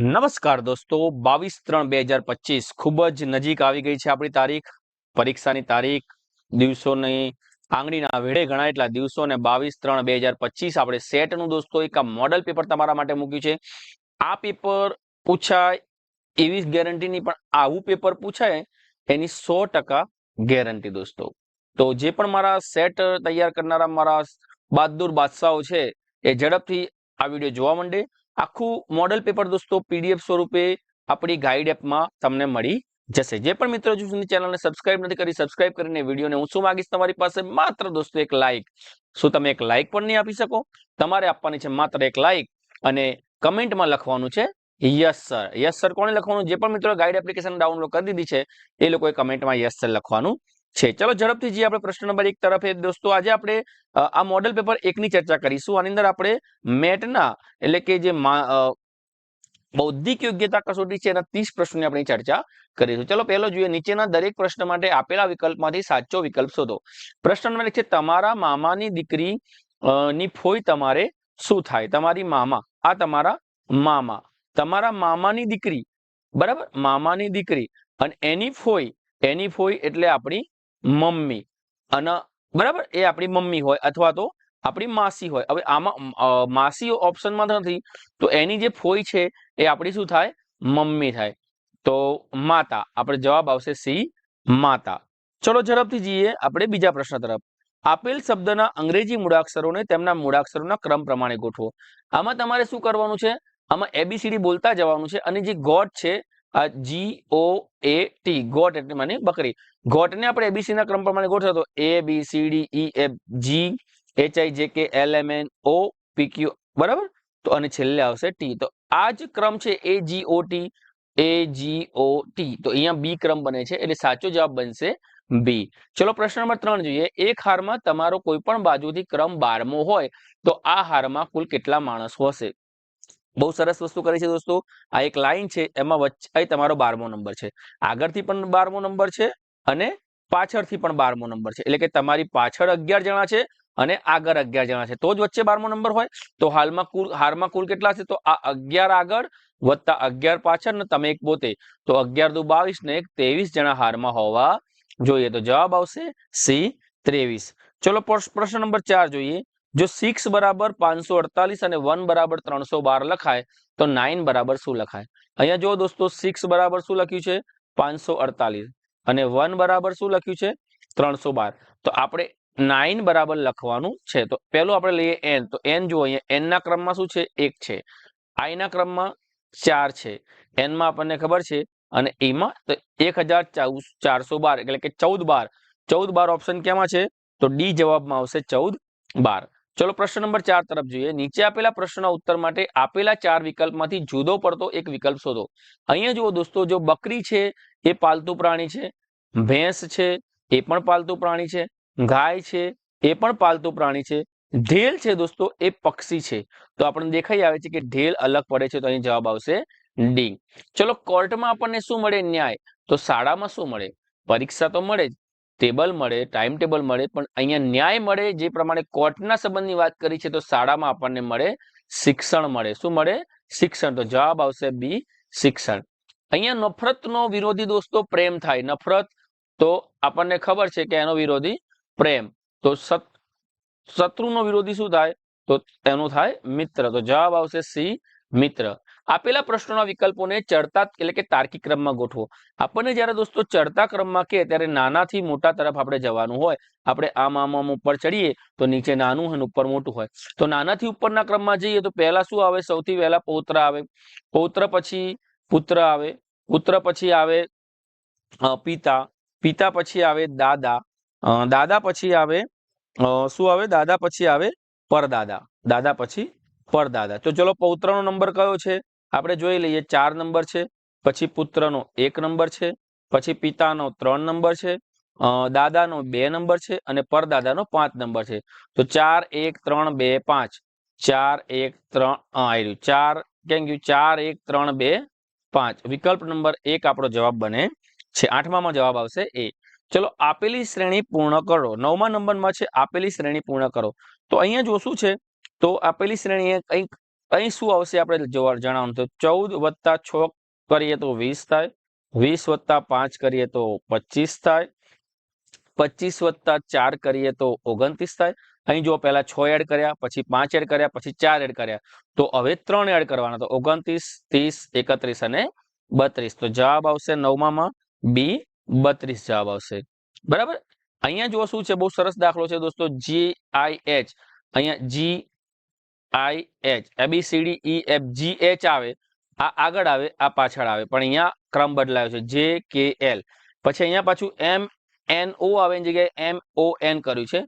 નમસ્કાર દોસ્તો, બાવીસ ત્રણ બે હજાર પચીસ, ખૂબ જ નજીક આવી ગઈ છે આપણી તારીખ. પરીક્ષાની તારીખ, દિવસોની આંગળીના વેળે ઘણા એટલા દિવસો અને બાવીસ ત્રણ બે હજાર પચીસ આપણે સેટનું દોસ્તો એક મોડલ પેપર તમારા માટે મૂક્યું છે. આ પેપર પૂછાય એવી ગેરંટીની પણ આવું પેપર પૂછાય એની સો ટકા ગેરંટી દોસ્તો. તો જે પણ મારા સેટ તૈયાર કરનારા મારા બહાદુર બાદશાહો છે, એ ઝડપથી આ વીડિયો જોવા માંડે. આખું મોડલ પેપર દોસ્તો પીડીએફ સ્વરૂપે આપણી ગાઈડ એપમાં તમને મળી જશે. જે પણ મિત્રો હજુ સુધી ચેનલને સબસ્ક્રાઇબ નથી કરી સબસ્ક્રાઇબ કરીને વિડીયોને હું શું માગીશ. તમારી પાસે માત્ર દોસ્તો એક લાઈક શું તમે એક લાઈક પણ નહીં આપી શકો? તમારે આપવાની છે માત્ર એક લાઈક અને કમેન્ટમાં લખવાનું છે યસ સર યસ સર કોને લખવાનું? જે પણ મિત્રો ગાઈડ એપ્લિકેશન ડાઉનલોડ કરી દીધી છે, એ લોકોએ કમેન્ટમાં યસ સર લખવાનું છે. ચલો ઝડપથી જઈએ આપણે પ્રશ્ન નંબર એક તરફ. એ દોસ્તો, આજે આપણે આ મોડેલ પેપર એકની ચર્ચા કરીશું. આની અંદર આપણે મેટના, એટલે કે જે બૌદ્ધિક યોગ્યતા કસોટી છે, એના ત્રીસ પ્રશ્નોની આપણે ચર્ચા કરીશું. ચલો પહેલો જોઈએ, નીચેના દરેક પ્રશ્ન માટે આપેલા વિકલ્પમાંથી સાચો વિકલ્પ શોધો. પ્રશ્ન નંબર એક છે, તમારા મામાની દીકરી ની ફોઈ તમારે શું થાય? તમારી મામા. આ તમારા મામા. તમારા મામાની દીકરી, બરાબર? મામાની દીકરી. અને એની ફોઈ એની ફોઈ એટલે આપણી મમ્મી. અને બરાબર, એ આપણી મમ્મી હોય અથવા તો આપણી માસી હોય. હવે આમાં માસી ઓપ્શનમાં નથી. તો એની જે ફોઈ છે, એ આપણી શું થાય? મમ્મી થાય. તો માતા, આપણે જવાબ આવશે સી, માતા. ચલો ઝડપથી જઈએ આપણે બીજા પ્રશ્ન તરફ. આપેલ શબ્દના અંગ્રેજી મૂળાક્ષરોને તેમના મૂળાક્ષરોના ક્રમ પ્રમાણે ગોઠવો. આમાં તમારે શું કરવાનું છે? આમાં એબીસીડી બોલતા જવાનું છે અને જે ગોટ છે આ જી ઓ એ ટી ગોટ એટલે મને બકરી. ગોટને આપણે એબીસી ના ક્રમ પ્રમાણે ગોઠવો તો A B C D E F G H I J K L M N O P Q બરાબર? તો અને છેલ્લે આવશે ટી તો આ જ ક્રમ છે એ જી ઓ ટી એ જી ઓ ટી તો અહીંયા બી ક્રમ બને છે એટલે સાચો જવાબ બનશે બી ચલો પ્રશ્ન નંબર ત્રણ જોઈએ. એક હારમાં તમારો કોઈ પણ બાજુથી ક્રમ બારમો હોય તો આ હારમાં કુલ કેટલા માણસો હશે? બહુ સરસ વસ્તુ કરી છે દોસ્તો. આ એક લાઈન છે, એમાં વચ્ચે તમારો બારમો નંબર છે. આગળથી પણ બારમો નંબર છે અને પાછળથી પણ બારમો નંબર છે. એટલે કે તમારી પાછળ અગિયાર જણા છે અને આગળ અગિયાર જણા છે. તો જ વચ્ચે બારમો નંબર હોય. તો હાલમાં કુલ હારમાં કુલ કેટલા છે? તો આ અગિયાર આગળ વત્તા અગિયાર પાછળ ને તમે એક પોતે. તો અગિયાર દુ બાવીસ ને એક ત્રેવીસ જણા હારમાં હોવા જોઈએ. તો જવાબ આવશે સી ત્રેવીસ. ચલો, પ્રશ્ન નંબર ચાર જોઈએ. જો સિક્સ બરાબર પાંચસો અડતાલીસ અને વન બરાબર ત્રણસો બાર લખાય, તો નાઇન બરાબર શું લખાય? અહીંયા જો દોસ્તો સિક્સ બરાબર શું લખ્યું છે? પાંચસો અડતાલીસ. અને વન બરાબર શું લખ્યું છે? ત્રણસો બાર. તો આપણે નાઇન બરાબર લખવાનું છે. તો પહેલું આપણે લઈએ એન તો એન જુઓ અહીંયા એન ના ક્રમમાં શું છે? એક છે. આઈ ના ક્રમમાં ચાર છે. એનમાં આપણને ખબર છે. અને એમાં તો એક હજાર ચારસો બાર, એટલે કે ચૌદ બાર. ચૌદ બાર ઓપ્શન કેમાં છે? તો ડી જવાબમાં આવશે ચૌદ બાર. ચલો પ્રશ્ન નંબર ચાર તરફ જોઈએ. નીચે આપેલા પ્રશ્નના ઉત્તર માટે આપેલા ચાર વિકલ્પમાંથી જુદો પડતો એક વિકલ્પ શોધો. અહીંયા જુઓ દોસ્તો, જો બકરી છે, એ પાલતુ પ્રાણી છે. ભેંસ છે, એ પણ પાલતુ પ્રાણી છે. ગાય છે, એ પણ પાલતુ પ્રાણી છે. ઢેલ છે દોસ્તો, એ પક્ષી છે. તો આપણને દેખાઈ આવે છે કે ઢેલ અલગ પડે છે તો અહીં જવાબ આવશે ડી ચલો કોર્ટમાં આપણને શું મળે? ન્યાય. તો શાળામાં શું મળે? પરીક્ષા તો મળે જ. ટેબલ મળે ટાઈમ ટેબલ મળે, પણ અહીંયા ન્યાય મળે, જે પ્રમાણે કોર્ટના સંબંધની વાત કરી છે, તો શાળામાં આપણને મળે શિક્ષણ મળે. શું મળે? શિક્ષણ. તો જવાબ આવશે બી, શિક્ષણ. અહીંયા નફરતનો વિરોધી દોસ્તો પ્રેમ થાય. નફરત, તો આપણને ખબર છે કે એનો વિરોધી પ્રેમ. તો શત્રુનો વિરોધી શું થાય? તો એનું થાય મિત્ર. તો જવાબ આવશે સી, મિત્ર. આપેલા પ્રશ્નોના વિકલ્પોને ચડતા એટલે કે તાર્કિક ક્રમમાં ગોઠવો. આપણને જ્યારે દોસ્તો ચડતા ક્રમમાં કે ત્યારે નાનાથી મોટા તરફ આપણે જવાનું હોય, આપણે આમ આમ આમ ઉપર ચડીએ, તો નીચે નાનું અને ઉપર મોટું હોય. તો નાનાથી ઉપરના ક્રમમાં જઈએ તો પહેલા શું આવે? સૌથી પહેલા પૌત્ર આવે. પૌત્ર પછી પુત્ર આવે. પુત્ર પછી આવે પિતા. પિતા પછી આવે દાદા. દાદા પછી આવે શું આવે? દાદા પછી આવે પરદાદા. દાદા પછી પરદાદા. તો ચલો પૌત્રનો નંબર કયો છે? આપણે જોઈ લઈએ, ચાર નંબર છે, પછી પુત્રનો એક નંબર છે, પછી પિતાનો ત્રણ નંબર છે દાદાનો બે નંબર છે અને પરદાદાનો પાંચ નંબર છે. તો ચાર, એક, ત્રણ, બે, પાંચ. ચાર, એક, ત્રણ આવી રહ્યું. ચાર, કેમ ગયું ચાર, એક, ત્રણ, બે, પાંચ. વિકલ્પ નંબર એક આપણો જવાબ બને છે. આઠમામાં જવાબ આવશે એ. ચલો, આપેલી શ્રેણી પૂર્ણ કરો. નવમા નંબરમાં છે, આપેલી શ્રેણી પૂર્ણ કરો. તો અહીંયા જો શું છે? તો આપેલી શ્રેણી એ કંઈક અહીં શું આવશે આપણે જોવા જણાવવાનું તો ચૌદ વત્તા છ કરીએ તો વીસ થાય. વીસ વત્તા પાંચ કરીએ તો પચીસ થાય. પચીસ વત્તા ચાર કરીએ તો ઓગણત્રીસ થાય. અહીં જો પહેલા છ એડ કર્યા, પછી પાંચ એડ કર્યા, પછી ચાર એડ કર્યા, તો હવે ત્રણ એડ કરવાના તો ઓગણત્રીસ, ત્રીસ, એકત્રીસ અને બત્રીસ. તો જવાબ આવશે નવમામાં બી બત્રીસ જવાબ આવશે. બરાબર? અહીંયા જો શું છે, બહુ સરસ દાખલો છે દોસ્તો જી આઈ એચ અહીંયા G I H A B C D E F G H આવે, આ આગળ આવે, આ પાછળ આવે. પણ અહીંયા ક્રમ બદલાયો છે જે કે એલ પછી અહીંયા પાછું એમ એન ઓ આવે, એની જગ્યાએ એમ ઓ એન કર્યું છે.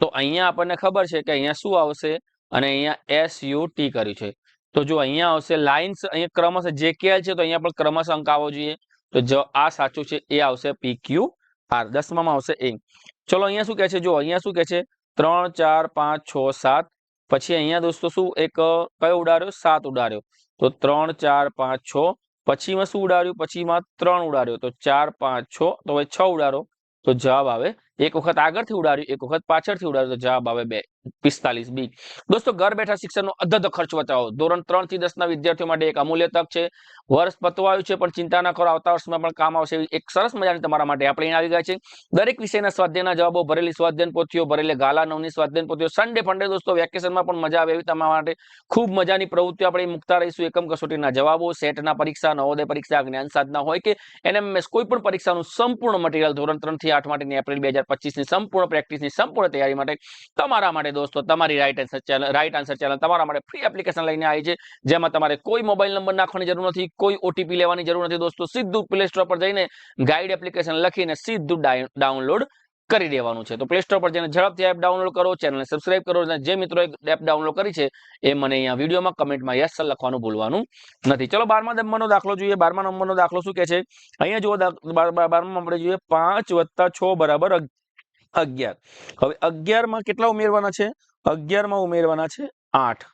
તો અહીંયા આપણને ખબર છે કે અહીંયા શું આવશે? અને અહીંયા એસ યુ ટી કર્યું છે. તો જો અહીંયા આવશે લાઇન્સ અહીંયા ક્રમશ જે કે એલ છે, તો અહીંયા પણ ક્રમશ અંક આવવો જોઈએ. તો જો આ સાચું છે, એ આવશે પી ક્યુ આર દસમામાં આવશે એ ચલો અહીંયા શું કહે છે? જો અહીંયા શું કહે છે? ત્રણ, ચાર, પાંચ, છ, સાત પછી અહીંયા દોસ્તો શું, એક કયો ઉડાડ્યો? સાત ઉડાડ્યો. તો ત્રણ, ચાર, પાંચ, છ. પછીમાં શું ઉડાડ્યું? પછીમાં ત્રણ ઉડાડ્યો. તો ચાર, પાંચ, છ. તો હવે છ ઉડાડો. તો જવાબ આવે એક વખત આગળથી ઉડાડ્યું, એક વખત પાછળથી ઉડાડ્યું જવાબ આવે બે, પિસ્તાલીસ બી. દોસ્તો, ઘર બેઠા શિક્ષણનો અધધ ખર્ચ બચાવો ધોરણ ત્રણથી દસના વિદ્યાર્થીઓ માટે એક અમૂલ્ય તક છે. વર્ષ પતવાયું છે, પણ ચિંતા ના કરો, આવતા વર્ષમાં પણ કામ આવશે એક સરસ મજાની તમારા માટે આપણે આવી ગયા છે દરેક વિષયના સ્વાધ્યાયના જવાબો, ભરેલી સ્વાધ્યાયન પોથીઓ, ભરેલી ગાલા નવની સ્વાધ્યાયન પોથીઓ સન્ડે ફંડે દોસ્તો વેકેશનમાં પણ મજા આવે એવી તમારા માટે ખૂબ મજાની પ્રવૃત્તિઓ આપણે મુકતા મૂકતા રહીશું. એકમ કસોટીના જવાબો, સેટના પરીક્ષા, નવોદય પરીક્ષા, જ્ઞાન સાધના હોય કે એનએમએસ, કોઈ પણ પરીક્ષાનું સંપૂર્ણ મટીરિયલ ધોરણ ત્રણથી આઠ માટેની એપ્રિલ બે હજાર પચીસની સંપૂર્ણ પ્રેક્ટિસની સંપૂર્ણ તૈયારી માટે તમારા માટે દોસ્તો, તમારી right answer channel right answer channel તમારા માટે ફ્રી એપ્લિકેશન લઈને આવી છે, જેમાં તમારે કોઈ મોબાઈલ નંબર નાખવાની જરૂર નથી, કોઈ ઓટીપી લેવાની જરૂર નથી દોસ્તો. સીધું પ્લે સ્ટોર પર જઈને ગાઈડ એપ્લિકેશન લખીને સીધું ડાઉનલોડ કરી દેવાનું છે. તો પ્લે સ્ટોર પર જેને ઝડપથી એપ ડાઉનલોડ કરો ચેનલને સબસ્ક્રાઇબ કરો અને જે મિત્રોએ એપ ડાઉનલોડ કરી છે, એ મને અહીંયા વિડીયોમાં કમેન્ટમાં યસ લખવાનું ભૂલવાનું નથી. ચલો, બારમા નંબરનો દાખલો જોઈએ. બારમા નંબરનો દાખલો શું કે છે? અહીંયા જુઓ બારમા આપણે જોઈએ, પાંચ વત્તા છ બરાબર અગિયાર. હવે અગિયારમાં કેટલા ઉમેરવાના છે? અગિયારમાં ઉમેરવાના છે આઠ.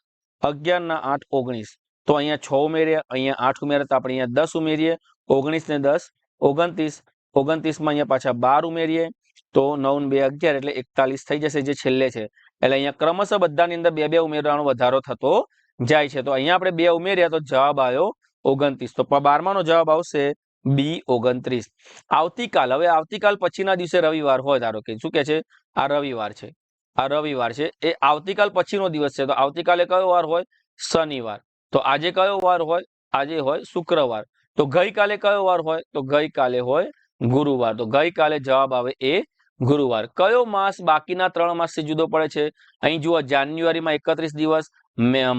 અગિયારના આઠ, ઓગણીસ. તો અહીંયા છ ઉમેર્યા અહીંયા આઠ ઉમેર્યા તો આપણે અહીંયા દસ ઉમેરીએ. ઓગણીસ ને દસ, ઓગણત્રીસ. ઓગણત્રીસમાં અહીંયા પાછા બાર ઉમેરીએ. તો નવ બે અગિયાર એટલે એકતાલીસ થઈ જશે જે છેલ્લે છે. એટલે અહીંયા ક્રમશઃ બધાની અંદર બે બે ઉમેરવાનો વધારો થતો જાય છે. તો અહીંયા આપણે બે ઉમેર્યા તો જવાબ આવ્યો ઓગણત્રીસ. તો બારમાનો જવાબ આવશે બી ઓગણત્રીસ. આવતીકાલ, હવે આવતીકાલ પછીના દિવસે રવિવાર હોય ધારો કે, શું કે છે? આ રવિવાર છે. આ રવિવાર છે. એ આવતીકાલ પછીનો દિવસ છે. તો આવતીકાલે કયો વાર હોય? શનિવાર. તો આજે કયો વાર હોય? આજે હોય શુક્રવાર. તો ગઈકાલે કયો વાર હોય? તો ગઈકાલે હોય ગુરુવાર. તો ગઈકાલે જવાબ આવે એ ગુરુવાર. કયો માસ બાકીના ત્રણ માસથી જુદો પડે છે? અહીં જુઓ, જાન્યુઆરીમાં એકત્રીસ દિવસ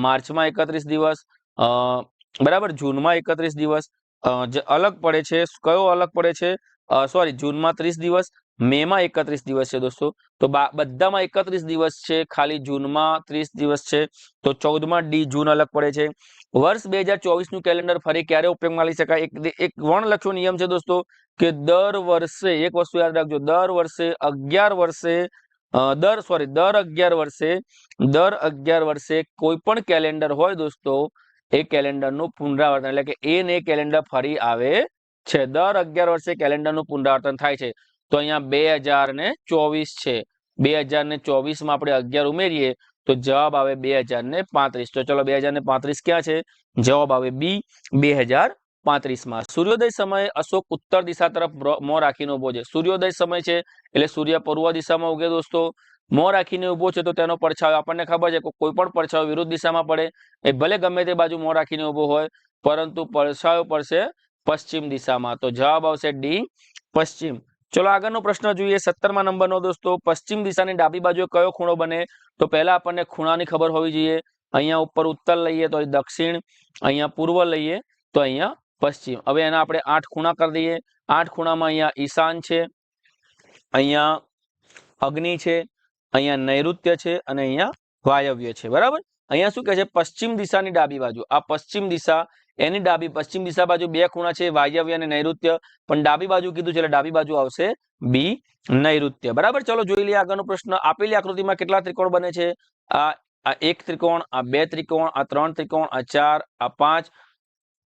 માર્ચમાં એકત્રીસ દિવસ બરાબર, જૂનમાં એકત્રીસ દિવસ અલગ પડે છે. કયો અલગ પડે છે? સોરી, જૂનમાં ત્રીસ દિવસ, મેમાં એકત્રીસ દિવસ છે દોસ્તો. તો બધામાં એકત્રીસ દિવસ છે, ખાલી જૂનમાં ત્રીસ દિવસ છે. તો ચૌદમાં ડી જૂન અલગ પડે છે. વર્ષ બે હજાર ચોવીસનું કેલેન્ડર ફરી ક્યારે ઉપયોગમાં લઈ શકાય? એક એક વણલક્ષો નિયમ છે દોસ્તો, કે દર વર્ષે, એક વસ્તુ યાદ રાખજો, દર વર્ષે અગિયાર વર્ષે દર સોરી દર અગિયાર વર્ષે, દર અગિયાર વર્ષે કોઈ પણ કેલેન્ડર હોય દોસ્તો, એ કેલેન્ડરનું પુનરાવર્તન, એટલે કે એ કેલેન્ડર ફરી આવે છે. દર અગિયાર વર્ષે કેલેન્ડરનું પુનરાવર્તન થાય છે. તો અહીંયા બે હજાર ને ચોવીસ છે. બે હજાર ચોવીસમાં આપણે અગિયાર ઉમેરીએ તો જવાબ આવે બે હજાર ને પાંત્રીસ. તો ચલો બે હજાર ને પાંત્રીસ ક્યાં છે? જવાબ આવે બી બે હજાર પાંત્રીસમાં. સૂર્યોદય સમયે અશોક ઉત્તર દિશા તરફ મોં રાખીને ઊભો છે. સૂર્યોદય સમય છે એટલે સૂર્ય પૂર્વ દિશામાં ઉગે દોસ્તો. મોં રાખીને ઊભો છે તો તેનો પડછાયો આપણને ખબર છે કે કોઈ પણ પડછાયો વિરુદ્ધ દિશામાં પડે. એ ભલે ગમે તે બાજુ મોં રાખીને ઊભો હોય, પરંતુ પડછાયો પડશે પશ્ચિમ દિશામાં. તો જવાબ આવશે ડી પશ્ચિમ. ચલો આગળનો પ્રશ્ન જોઈએ સત્તરમાં નંબરનો દોસ્તો, પશ્ચિમ દિશાની ડાબી બાજુ કયો ખૂણો બને? તો પહેલા આપણને ખૂણાની ખબર હોવી જોઈએ. અહીંયા ઉપર ઉત્તર લઈએ તો દક્ષિણ, અહીંયા પૂર્વ લઈએ તો અહીંયા પશ્ચિમ. હવે એના આપણે આઠ ખૂણા કરી દઈએ. આઠ ખૂણામાં અહીંયા ઈશાન છે, અહીંયા અગ્નિ છે, અહીંયા નૈઋત્ય છે અને અહીંયા વાયવ્ય છે. બરાબર? અહીંયા શું કહે છે? પશ્ચિમ દિશાની ડાબી બાજુ. આ પશ્ચિમ દિશા એની ડાબી પશ્ચિમ દિશા બાજુ બે ખૂણા છે, વાયવ્ય અને નૈઋત્ય. પણ ડાબી બાજુ કીધું છે એટલે ડાબી બાજુ આવશે બી નૈઋત્ય. બરાબર? ચલો જોઈ લઈએ આગળનો પ્રશ્ન. આપેલી આકૃતિમાં કેટલા ત્રિકોણ બને છે? આ આ એક ત્રિકોણ, આ બે ત્રિકોણ, આ ત્રણ ત્રિકોણ, આ ચાર, આ પાંચ,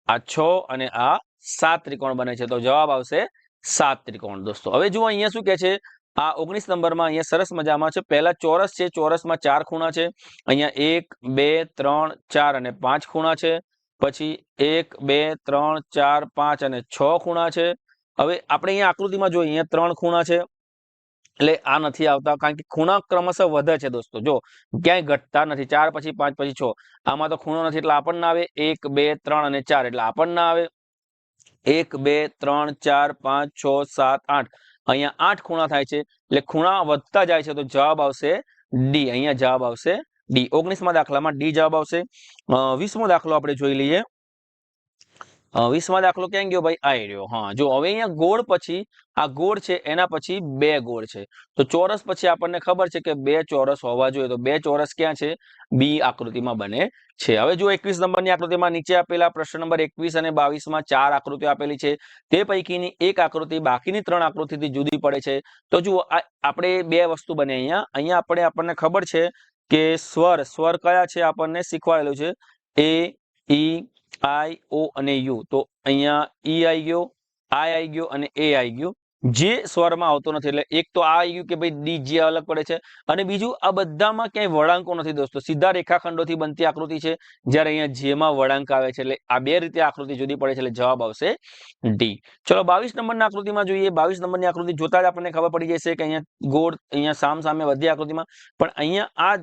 આ છ અને આ સાત ત્રિકોણ બને છે. તો જવાબ આવશે સાત ત્રિકોણ, દોસ્તો. હવે જુઓ અહીંયા શું કે છે? આ ઓગણીસ નંબરમાં અહીંયા સરસ મજામાં છે. પહેલા ચોરસ છે, ચોરસમાં ચાર ખૂણા છે. અહીંયા એક, બે, ત્રણ, ચાર અને પાંચ ખૂણા છે. પછી એક, બે, ત્રણ, ચાર, પાંચ અને છ ખૂણા છે. હવે આપણે અહીંયા આકૃતિમાં જોઈએ, અહીંયા ત્રણ ખૂણા છે. એટલે આ નથી આવતા, કારણ કે ખૂણા ક્રમશઃ વધે છે દોસ્તો. જો, ક્યાંય ઘટતા નથી. ચાર પછી પાંચ પછી છ. આમાં તો ખૂણો નથી એટલે આપણને આવે એક, બે, ત્રણ અને ચાર એટલે આપણને આવે એક, બે, ત્રણ, ચાર, પાંચ, છ, સાત, આઠ. અહીંયા આઠ ખૂણા થાય છે. એટલે ખૂણા વધતા જાય છે તો જવાબ આવશે ડી. અહીંયા જવાબ આવશે ડી ઓગણીસમાં દાખલામાં ડી જવાબ આવશે. વીસમો દાખલો આપણે જોઈ લઈએ. અ, દાખલો ક્યાં ગયો ભાઈ? આ રહ્યો. હા જો હવે અહીંયા ગોળ પછી આ ગોળ છે એના પછી બે ગોળ છે. તો ચોરસ પછી આપણને ખબર છે કે બે ચોરસ હોવા જોઈએ. તો બે ચોરસ ક્યાં છે? બી આકૃતિમાં બને છે. હવે જો એકવીસ નંબરની આકૃતિમાં નીચે આપેલા પ્રશ્ન નંબર એકવીસ અને બાવીસમાં ચાર આકૃતિઓ આપેલી છે. તે પૈકીની એક આકૃતિ બાકીની ત્રણ આકૃતિથી જુદી પડે છે. તો જુઓ આપણે બે વસ્તુ બને અહીંયા. અહીંયા આપણે આપણને ખબર છે કે સ્વર સ્વર કયા છે આપણને શીખવાડેલું છે? એ ઈ આઈ ઓ અને યુ તો અહીંયા ઈ આવી ગયો આઈ આવી ગયો અને એ આવી ગયો. જે સ્વરમાં આવતો નથી. એટલે એક તો આ ગયું કે ભાઈ ડી જે અલગ પડે છે અને બીજું આ બધામાં ક્યાંય વળાંકો નથી દોસ્તો. સીધા રેખાખંડોથી બનતી આકૃતિ છે જ્યારે અહીંયા જેમાં વળાંક આવે છે. એટલે આ બે રીતે આકૃતિ જુદી પડે છે. એટલે જવાબ આવશે ડી ચલો બાવીસ નંબરની આકૃતિમાં જોઈએ. બાવીસ નંબરની આકૃતિ જોતા જ આપણને ખબર પડી જશે કે અહીંયા ગોળ અહીંયા સામ સામે બધી આકૃતિમાં. પણ અહીંયા આ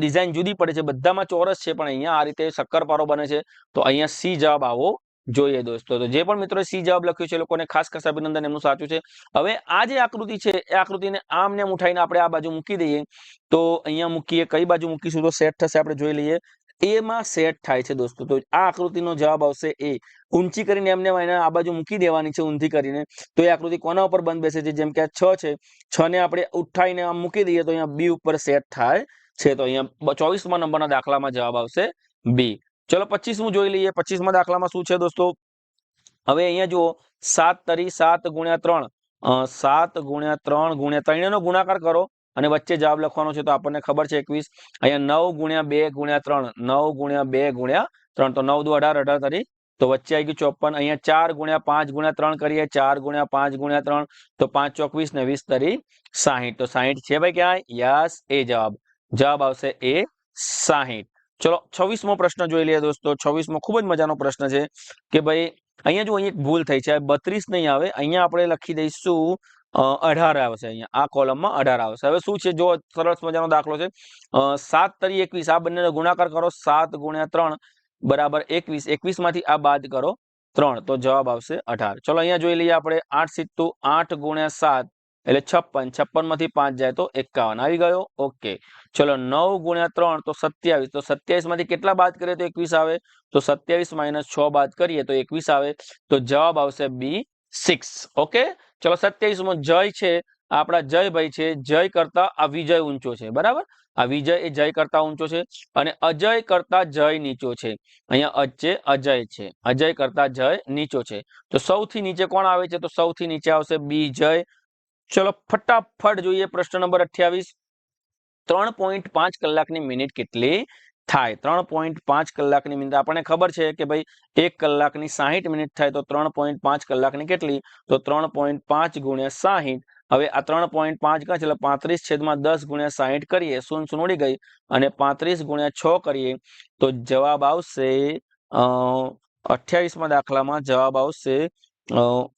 ડિઝાઇન જુદી પડે છે. બધામાં ચોરસ છે, પણ અહીંયા આ રીતે શક્કરપારો બને છે. તો અહીંયા સી જવાબ આવો જોઈએ દોસ્તો. તો જે પણ મિત્રો સી જવાબ લખ્યું છે લોકોને ખાસ ખાસ અભિનંદન, એમનું સાચું છે. હવે આ જે આકૃતિ છે, એ આકૃતિને આમ ને આમ ઉઠાઈને આપણે આ બાજુ મૂકી દઈએ. તો અહીંયા મૂકીએ, કઈ બાજુ મૂકીશું તો સેટ થશે આપણે જોઈ લઈએ. એમાં સેટ થાય છે દોસ્તો. તો આ આકૃતિનો જવાબ આવશે એ. ઊંચી કરીને એમને એને આ બાજુ મૂકી દેવાની છે, ઊંધી કરીને. તો એ આકૃતિ કોના ઉપર બંધ બેસે છે? જેમ કે આ છ છે. છ ને આપણે ઉઠાઈને આમ મૂકી દઈએ તો અહીંયા બી ઉપર સેટ થાય છે. તો અહીંયા ચોવીસમાં નંબરના દાખલામાં જવાબ આવશે બી. ચલો પચીસમું જોઈ લઈએ. પચીસમાં દાખલામાં શું છે દોસ્તો? હવે અહીંયા જુઓ. સાત તરી સાત ગુણ્યા ત્રણ. સાત ગુણ્યા ત્રણ ગુણ્યા ત્રણેયનો ગુણાકાર કરો અને વચ્ચે જવાબ લખવાનો છે તો આપણને ખબર છે એકવીસ. અહીંયા નવ ગુણ્યા બે ગુણ્યા ત્રણ. નવ ગુણ્યા બે ગુણ્યા ત્રણ. તો નવ દુ અઢાર અઢાર તરી. તો વચ્ચે આવી ગયું ચોપન. અહીંયા ચાર ગુણ્યા પાંચ ગુણ્યા ત્રણ કરીએ. ચાર ગુણ્યા પાંચ ગુણ્યા ત્રણ. તો પાંચ ચોકવીસ ને વીસ તરી સાહીઠ. તો સાહીઠ છે ભાઈ ક્યાંય? યસ, એ જવાબ. જવાબ આવશે એ સાહીઠ. ચલો, છવ્વીસમો પ્રશ્ન જોઈ લઈએ દોસ્તો. છવ્વીસમો ખૂબ જ મજાનો પ્રશ્ન છે કે ભાઈ, અહીંયા જો અહીં એક ભૂલ થઈ છે બત્રીસ નહીં આવે, અહીંયા આપણે લખી દઈશું અઢાર આવશે અહીંયા. આ કોલમમાં અઢાર આવશે. હવે શું છે? જો સરસ મજાનો દાખલો છે. સાત તરી એકવીસ. આ બંનેનો ગુણાકાર કરો, સાત ગુણ્યા ત્રણ બરાબર એકવીસ. એકવીસમાંથી આ બાદ કરો ત્રણ. તો જવાબ આવશે અઢાર. ચલો, અહીંયા જોઈ લઈએ આપણે. આઠ સિત્તુ આઠ ગુણ્યા સાત. એટલે છપ્પન છપ્પનમાંથી પાંચ જાય તો એકાવન. આવી ગયો? ઓકે. ચલો, નવ ગુણ્યા ત્રણ તો સત્યાવીસ. તો સત્યાવીસમાંથી કેટલા બાદ કરીએ તો એકવીસ આવે? તો સત્યાવીસ માઇનસ છ બાદ કરીએ તો એકવીસ આવે. તો જવાબ આવશે બી સિક્સ. ઓકે? ચલો, સત્યાવીસમાં જય છે. આપણા જયભાઈ છે. જય કરતા આ વિજય ઊંચો છે. બરાબર? આ વિજય એ જય કરતા ઊંચો છે અને અજય કરતા જય નીચો છે. અહીંયા અચ્ચે અજય છે. અજય કરતા જય નીચો છે. તો સૌથી નીચે કોણ આવે છે? તો સૌથી નીચે આવશે બી જય. ચલો ફટાફટ જોઈએ પ્રશ્ન નંબર અઠ્યાવીસ. ત્રણ પોઈન્ટ પાંચ કલાકની મિનિટ કેટલી થાય? ત્રણ પોઈન્ટ પાંચ કલાકની મિનિટ. આપણને ખબર છે કે ભાઈ, એક કલાકની સાહીઠ મિનિટ થાય તો ત્રણ પોઈન્ટ પાંચ કલાકની કેટલી? તો ત્રણ પોઈન્ટ પાંચ ગુણ્યા સાહીઠ. હવે આ ત્રણ પોઈન્ટ પાંચ ગણ એટલે પાંત્રીસ છેદમાં દસ ગુણ્યા સાહીઠ કરીએ શૂન શૂન ઉડી ગઈ અને પાંત્રીસ ગુણ્યા છ કરીએ, તો જવાબ આવશે અઠ્યાવીસમાં દાખલામાં જવાબ આવશે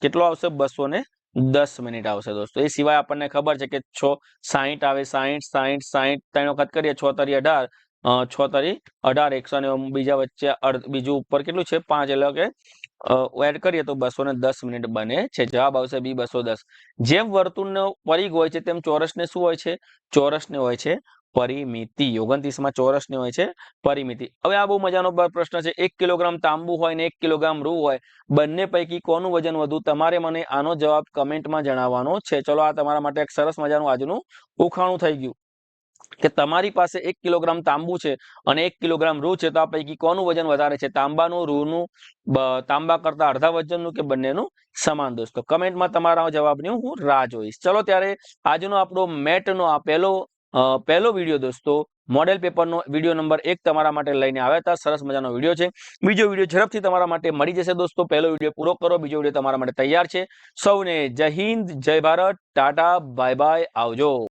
કેટલો આવશે? બસો દસ મિનિટ આવશે દોસ્તો. એ સિવાય આપણને ખબર છે કે છ સાહીઠ આવે સાહીઠ સાહીઠ સાહીઠ ત્રણ વખત કરીએ, છ તરી અઢાર છ તરી અઢાર, એકસો ને બીજા વચ્ચે બીજું ઉપર કેટલું છે? પાંચ. એટલે કે એડ કરીએ તો બસો ને દસ મિનિટ બને છે. જવાબ આવશે બી બસો દસ. જેમ વર્તુળનો પરિઘ હોય છે, તેમ ચોરસને શું હોય છે? ચોરસને હોય છે પરિમિતિ, ઓગણત્રીસમાં ચોરસની હોય છે, પરિમિતિ. હવે આ બહુ મજાનો પ્રશ્ન છે. એક કિલોગ્રામ તાંબુ હોય ને એક કિલોગ્રામ રૂ હોય, બંને પૈકી કોનું વજન વધુ? તમારે મને આનો જવાબ કમેન્ટમાં જણાવવાનો છે. ચલો, આ તમારા માટે એક સરસ મજાનું આજનું ઉખાણું થઈ ગયું. કે તમારી પાસે એક કિલોગ્રામ તાંબુ છે અને એક કિલોગ્રામ રૂ છે, તો આ પૈકી કોનું વજન વધારે છે? તાંબાનું, રૂનું તાંબા કરતા અડધા વજનનું કે બંનેનું સમાન દોસ્તો કમેન્ટમાં તમારા જવાબની હું રાહ જોઈશ. ચલો, ત્યારે આજનો આપણો મેટનો આ પહેલો પહેલો વીડિયો દોસ્તો મોડેલ પેપરનો વીડિયો નંબર એક તમારા માટે લઈને આવ્યા હતા. સરસ મજાનો વીડિયો છે. બીજો વીડિયો ઝડપથી તમારા માટે મળી જશે દોસ્તો. પહેલો વીડિયો પૂરો કરો. બીજો વીડિયો તમારા માટે તૈયાર છે. સૌને જય હિન્દ, જય ભારત. Tata, bye bye. આવજો.